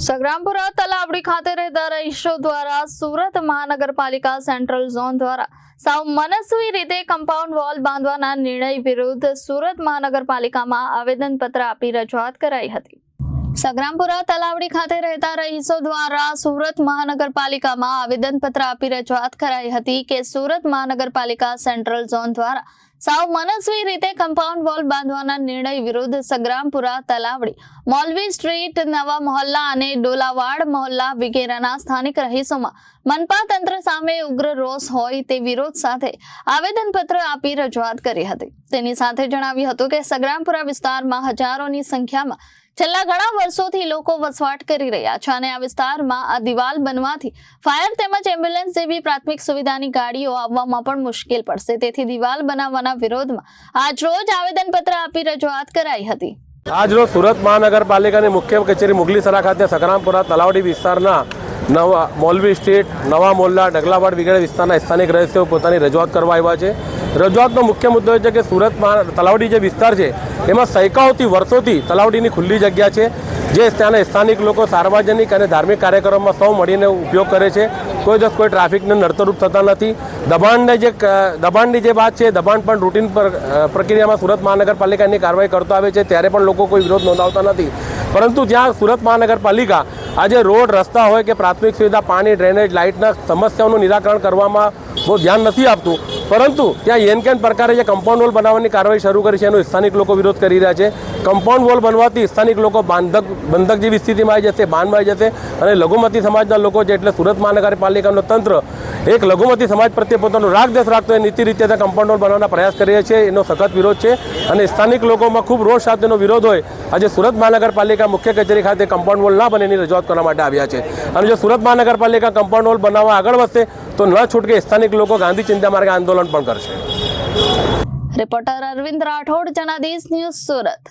સંગ્રામપુરા તલાવડી ખાતે રહેતા રહીશો દ્વારા સુરત મહાનગરપાલિકા સેન્ટ્રલ ઝોન દ્વારા સાવ મનસ્વી રીતે કમ્પાઉન્ડ વોલ બાંધવાના નિર્ણય વિરુદ્ધ સુરત મહાનગરપાલિકામાં આવેદનપત્ર આપી રજૂઆત કરાઈ હતી. સંગ્રામપુરા તલાવડી ખાતે રહેતા રહીશો દ્વારા સુરત મહાનગરપાલિકામાં આવેદનપત્ર આપી રજૂઆત કરાઈ હતી કે સુરત મહાનગરપાલિકા સેન્ટ્રલ ઝોન દ્વારા સાવ મનસ્વી રીતે કમ્પાઉન્ડ વોલ બાંધવાના નિર્ણય વિરુદ્ધ સંગ્રામપુરા તલાવડી, મોલવી સ્ટ્રીટ નવા મહોલ્લા અને ડોલાવાડ મહોલ્લા વગેરેના સ્થાનિક રહીશોમાં મનપા તંત્ર સામે ઉગ્ર રોષ હોય તે વિરોધ સાથે આવેદનપત્ર આપી રજૂઆત કરી હતી. તેની સાથે જણાવ્યું હતું કે સંગ્રામપુરા વિસ્તારમાં હજારોની સંખ્યામાં છેલ્લા ઘણા વર્ષોથી લોકો વસવાટ કરી રહ્યા છે અને આ વિસ્તારમાં આ દિવાલ બનવાથી ફાયર તેમજ એમ્બ્યુલન્સ જેવી પ્રાથમિક સુવિધાની ગાડીઓ આવવામાં પણ મુશ્કેલ પડશે. તેથી દિવાલ બનાવવાના વિરોધમાં આજ રોજ આવેદનપત્ર આપી રજૂઆત કરાઈ હતી. આજરોજ સુરત મહાનગરપાલિકાની મુખ્ય કચેરી મુગલીસરા ખાતે સકરામપુરા તલાવડી વિસ્તારના નવા મોલવી સ્ટ્રીટ, નવા મોલ્લા ડગલાવાડ વગેરે વિસ્તારના સ્થાનિક રહીશો પોતાની રજૂઆત કરવા આવ્યા છે. રજૂઆતનો મુખ્ય મુદ્દો એ છે કે સુરત તલાવડી જે વિસ્તાર છે, એમાં સૈકાઓથી વર્ષોથી તલાવડીની ખુલ્લી જગ્યા છે, જે ત્યાંના સ્થાનિક લોકો સાર્વજનિક અને ધાર્મિક કાર્યક્રમમાં સૌ મળીને ઉપયોગ કરે છે. કોઈ દિવસ કોઈ ટ્રાફિકને નડતરૂપ થતા નથી. દબાણને જે દબાણની જે વાત છે, દબાણ પણ રૂટીન પર પ્રક્રિયામાં સુરત મહાનગરપાલિકાની કાર્યવાહી કરતો આવે છે, ત્યારે પણ લોકો કોઈ વિરોધ નોંધાવતા નથી. પરંતુ જ્યાં સુરત મહાનગરપાલિકા આજે રોડ, રસ્તા હોય કે પ્રાથમિક સુવિધા, પાણી, ડ્રેનેજ, લાઇટના સમસ્યાઓનું નિરાકરણ કરવામાં બહુ ધ્યાન નથી આપતું. પરંતુ ત્યાં યેનકેન પ્રકારે જે કમ્પાઉન્ડ વોલ બનાવવાની કાર્યવાહી શરૂ કરી છે, એનો સ્થાનિક લોકો વિરોધ કરી રહ્યા છે. કમ્પાઉન્ડ વોલ બનવાથી સ્થાનિક લોકો બાંધક બંધક જેવી સ્થિતિમાં આવી જશે, બાંધમાં આવી જશે અને લઘુમતી સમાજના લોકો છે એટલે સુરત મહાનગરપાલિકાનું તંત્ર એક લઘુમતી સમાજ પ્રત્યે પોતાનો રાગ દેશ રાખતો એ નીતિ રીતે કમ્પાઉન્ડ વોલ બનાવવાના પ્રયાસ કરીએ છીએ, એનો સખત વિરોધ છે. અને સ્થાનિક લોકોમાં ખૂબ રોષ સાથેનો વિરોધ હોય, આજે સુરત મહાનગરપાલિકા મુખ્ય કચેરી ખાતે કમ્પાઉન્ડ વોલ ના બને એની રજૂઆત કરવા માટે આવ્યા છે. અને જો સુરત મહાનગરપાલિકા કમ્પાઉન્ડ વોલ બનાવવા આગળ વધશે, તો ન છૂટકે સ્થાનિક લોકો ગાંધી ચિંતા માર્ગે આંદોલન પણ કરશે. Reporter Arvind Rathod, Janadesh news Surat.